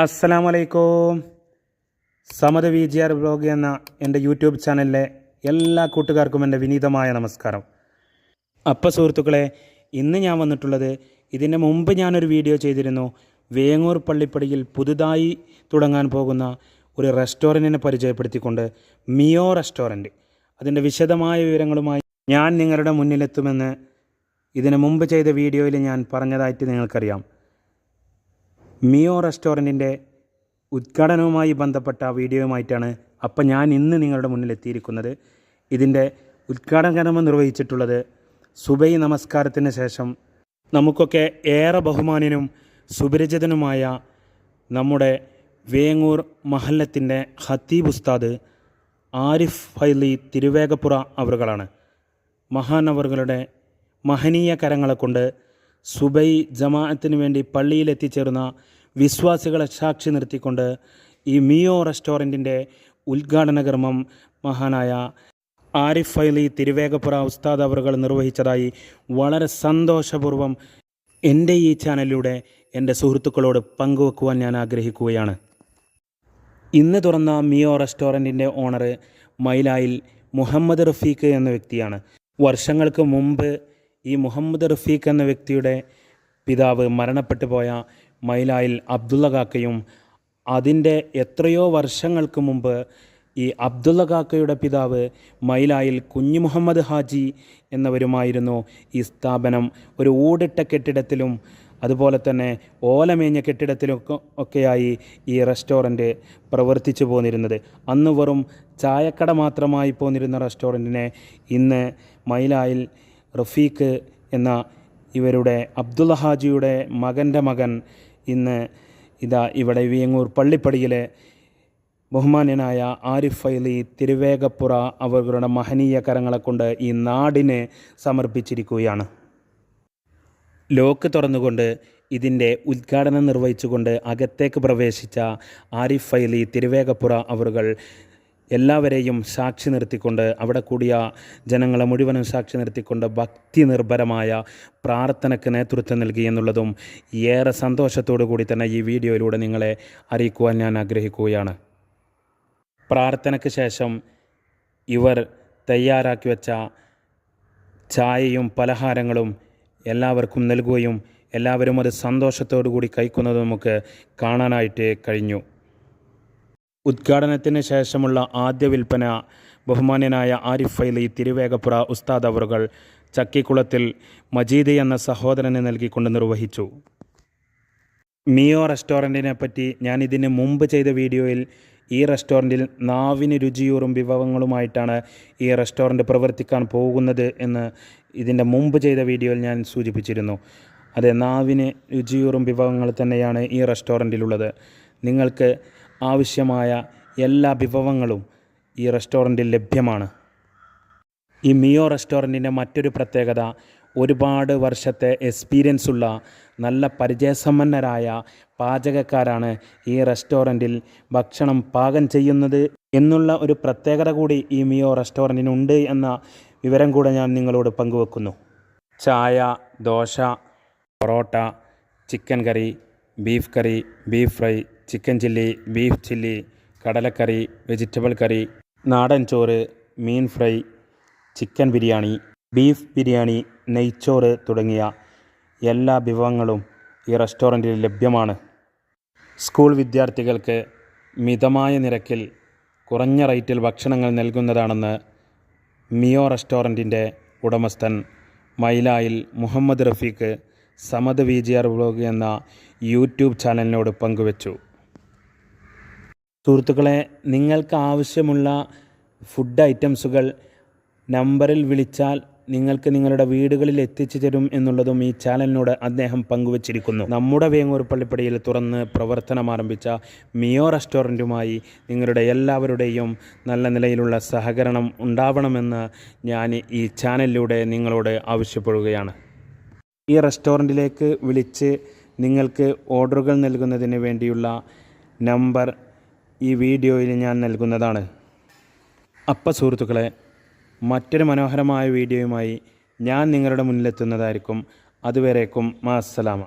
അസ്സലാമു അലൈക്കും Samatha V G R blog എന്ന എന്റെ യൂട്യൂബ് ചാനലിലെ എല്ലാ കൂട്ടുകാർക്കും എന്റെ വിനീതമായ നമസ്കാരം. അപ്പം സുഹൃത്തുക്കളെ ഇന്ന് ഞാൻ വന്നിട്ടുള്ളത് ഇതിന്റെ മുമ്പ് ഞാനൊരു വീഡിയോ ചെയ്തിരുന്നു. വേങ്ങൂർ പള്ളിപ്പടിയിൽ പുതുതായി തുടങ്ങാൻ പോകുന്ന ഒരു റെസ്റ്റോറന്റിനെ പരിചയപ്പെടുത്തിക്കൊണ്ട് മിയോ റെസ്റ്റോറന്റ്. അതിന്റെ വിശദമായ വിവരങ്ങളുമായി ഞാൻ നിങ്ങളുടെ മുന്നിലെത്തുമെന്ന് ഇതിനു മുമ്പ് ചെയ്ത വീഡിയോയിൽ ഞാൻ പറഞ്ഞതായിട്ട് നിങ്ങൾക്കറിയാം. മിയോ റെസ്റ്റോറന്റിന്റെ ഉദ്ഘാടനവുമായി ബന്ധപ്പെട്ട വീഡിയോയുമായിട്ടാണ് അപ്പം ഞാൻ ഇന്ന് നിങ്ങളുടെ മുന്നിൽ എത്തിയിരിക്കുന്നത്. ഇതിന്റെ ഉദ്ഘാടനം നിർവഹിച്ചിട്ടുള്ളത് സുബൈ നമസ്കാരത്തിന് ശേഷം നമുക്കൊക്കെ ഏറെ ബഹുമാനിനും സുപരിചിതനുമായ നമ്മുടെ വേങ്ങൂർ മഹല്ലത്തിന്റെ ഹത്തീബ് ഉസ്താദ് ആരിഫ് ഫൈലി തിരുവേഗപ്പുറ അവറുകളാണ്. മഹാനവറുകളുടെ മഹനീയ കരങ്ങളെ കൊണ്ട് സുബൈ ജമാഅത്തിന് വേണ്ടി പള്ളിയിലെത്തിച്ചേർന്ന വിശ്വാസികളെ സാക്ഷി നിർത്തിക്കൊണ്ട് ഈ മിയോ റെസ്റ്റോറന്റിന്റെ ഉദ്ഘാടന കർമ്മം മഹാനായ ആരിഫ് അലി തിരുവേഗപ്പുറ ഉസ്താദ് അവറുകൾ നിർവഹിച്ചതായി വളരെ സന്തോഷപൂർവം എന്റെ ഈ ചാനലിലൂടെ എന്റെ സുഹൃത്തുക്കളോട് പങ്കുവെക്കുവാൻ ഞാൻ ആഗ്രഹിക്കുകയാണ്. ഇന്ന് തുറന്ന മിയോ റെസ്റ്റോറന്റിന്റെ ഓണർ മൈലായിൽ മുഹമ്മദ് റഫീഖ് എന്ന വ്യക്തിയാണ്. വർഷങ്ങൾക്ക് മുമ്പ് ഈ മുഹമ്മദ് റഫീഖ് എന്ന വ്യക്തിയുടെ പിതാവ് മരണപ്പെട്ടു പോയ മൈലായിൽ അബ്ദുള്ള കാക്കയും അതിന്റെ എത്രയോ വർഷങ്ങൾക്ക് മുമ്പ് ഈ അബ്ദുള്ള കാക്കയുടെ പിതാവ് മൈലായിൽ കുഞ്ഞു മുഹമ്മദ് ഹാജി എന്നവരുമായിരുന്നു ഈ സ്ഥാപനം. ഒരു ഊടിട്ട കെട്ടിടത്തിലും അതുപോലെ തന്നെ ഓലമേഞ്ഞ കെട്ടിടത്തിലും ഒക്കെ- ഒക്കെയായി ഈ റെസ്റ്റോറന്റ് പ്രവർത്തിച്ചു പോന്നിരുന്നത്. അന്ന് വെറും ചായക്കട മാത്രമായി പോന്നിരുന്ന റെസ്റ്റോറന്റിനെ ഇന്ന് മൈലായിൽ റഫീഖ് എന്ന ഇവരുടെ അബ്ദുൽ ഹാജിയുടെ മകന്റെ മകൻ ഇന്ന് ഇതാ ഇവിടെ വിയങ്ങൂർ പള്ളിപ്പടിയിലെ ബഹുമാന്യനായ ആരിഫ് അലി തിരുവേഗപ്പുറ അവരുടെ മഹനീയ കരങ്ങളെ കൊണ്ട് ഈ നാടിനെ സമർപ്പിച്ചിരിക്കുകയാണ്. ലോക്ക് തുറന്നുകൊണ്ട് ഇതിന്റെ ഉദ്ഘാടനം നിർവഹിച്ചുകൊണ്ട് അകത്തേക്ക് പ്രവേശിച്ച ആരിഫ് അലി തിരുവേഗപ്പുറ അവറുകൾ എല്ലാവരെയും സാക്ഷി നിർത്തിക്കൊണ്ട് അവിടെ കൂടിയ ജനങ്ങളെ മുഴുവനും സാക്ഷി നിർത്തിക്കൊണ്ട് ഭക്തി നിർഭരമായ പ്രാർത്ഥനയ്ക്ക് നേതൃത്വം നൽകി എന്നുള്ളതും ഏറെ സന്തോഷത്തോടു കൂടി തന്നെ ഈ വീഡിയോയിലൂടെ നിങ്ങളെ അറിയിക്കുവാൻ ഞാൻ ആഗ്രഹിക്കുകയാണ്. പ്രാർത്ഥനയ്ക്ക് ശേഷം ഇവർ തയ്യാറാക്കി വെച്ച ചായയും പലഹാരങ്ങളും എല്ലാവർക്കും നൽകുകയും എല്ലാവരും അത് സന്തോഷത്തോടു കൂടി കഴിക്കുന്നത് നമുക്ക് കാണാനായിട്ട് കഴിഞ്ഞു. ഉദ്ഘാടനത്തിന് ശേഷമുള്ള ആദ്യ വിൽപ്പന ബഹുമാന്യനായ ആരിഫ് ഫൈലി തിരുവേഗപ്പുറ ഉസ്താദ് അവറുകൾ ചക്കിക്കുളത്തിൽ മജീദ് എന്ന സഹോദരനെ നൽകിക്കൊണ്ട് നിർവഹിച്ചു. മിയോ റെസ്റ്റോറന്റിനെ പറ്റി ഞാൻ ഇതിന് മുമ്പ് ചെയ്ത വീഡിയോയിൽ ഈ റെസ്റ്റോറന്റിൽ നാവിന് രുചിയൂറും വിഭവങ്ങളുമായിട്ടാണ് ഈ റെസ്റ്റോറന്റ് പ്രവർത്തിക്കാൻ പോകുന്നത് എന്ന് ഇതിന്റെ മുമ്പ് ചെയ്ത വീഡിയോയിൽ ഞാൻ സൂചിപ്പിച്ചിരുന്നു. അതെ നാവിന് രുചിയൂറും വിഭവങ്ങൾ തന്നെയാണ് ഈ റെസ്റ്റോറന്റിലുള്ളത് നിങ്ങൾക്ക് ആവശ്യമായ എല്ലാ വിഭവങ്ങളും ഈ റെസ്റ്റോറന്റിൽ ലഭ്യമാണ്. ഈ മിയോ റെസ്റ്റോറന്റിന്റെ മറ്റൊരു പ്രത്യേകത ഒരുപാട് വർഷത്തെ എക്സ്പീരിയൻസ് ഉള്ള നല്ല പരിചയസമ്പന്നരായ പാചകക്കാരാണ് ഈ റെസ്റ്റോറന്റിൽ ഭക്ഷണം പാകം ചെയ്യുന്നത് എന്നുള്ള ഒരു പ്രത്യേകത കൂടി ഈ മിയോ റെസ്റ്റോറന്റിനുണ്ട് എന്ന വിവരം കൂടെ ഞാൻ നിങ്ങളോട് പങ്കുവെക്കുന്നു. ചായ dosa porotta chicken curry beef curry beef fry chicken chilli beef chilli കടലക്കറി വെജിറ്റബിൾ കറി നാടൻ ചോറ് മീൻ fry chicken biryani beef biryani നെയ്ച്ചോറ് തുടങ്ങിയ എല്ലാ വിഭവങ്ങളും ഈ റെസ്റ്റോറന്റിൽ ലഭ്യമാണ്. സ്കൂൾ വിദ്യാർത്ഥികൾക്ക് മിതമായ നിരക്കിൽ കുറഞ്ഞ റേറ്റിൽ ഭക്ഷണങ്ങൾ നൽകുന്നതാണെന്ന് മിയോ റെസ്റ്റോറന്റിന്റെ ഉടമസ്ഥൻ മൈലായിൽ Muhammad Rafeeq Samad V G R vlog എന്ന യൂട്യൂബ് ചാനലിനോട് പങ്കുവച്ചു. സുഹൃത്തുക്കളെ നിങ്ങൾക്ക് ആവശ്യമുള്ള ഫുഡ് ഐറ്റംസുകൾ നമ്പറിൽ വിളിച്ചാൽ നിങ്ങൾക്ക് നിങ്ങളുടെ വീടുകളിൽ എത്തിച്ചു തരും എന്നുള്ളതും ഈ ചാനലിനോട് അദ്ദേഹം പങ്കുവച്ചിരിക്കുന്നു. നമ്മുടെ വേങ്ങൂർ പള്ളിപ്പടിയിൽ തുറന്ന് പ്രവർത്തനം ആരംഭിച്ച മിയോ റെസ്റ്റോറന്റുമായി നിങ്ങളുടെ എല്ലാവരുടെയും നല്ല നിലയിലുള്ള സഹകരണം ഉണ്ടാവണമെന്ന് ഞാൻ ഈ ചാനലിലൂടെ നിങ്ങളോട് ആവശ്യപ്പെടുകയാണ്. ഈ റെസ്റ്റോറന്റിലേക്ക് വിളിച്ച് നിങ്ങൾക്ക് ഓർഡറുകൾ നൽകുന്നതിന് വേണ്ടിയുള്ള നമ്പർ ഈ വീഡിയോയിൽ ഞാൻ നൽകുന്നതാണ്. അപ്പ സുഹൃത്തുക്കളെ മറ്റൊരു മനോഹരമായ വീഡിയോയുമായി ഞാൻ നിങ്ങളുടെ മുന്നിലെത്തുന്നതായിരിക്കും. അതുവരേക്കും മാസ്സലാമ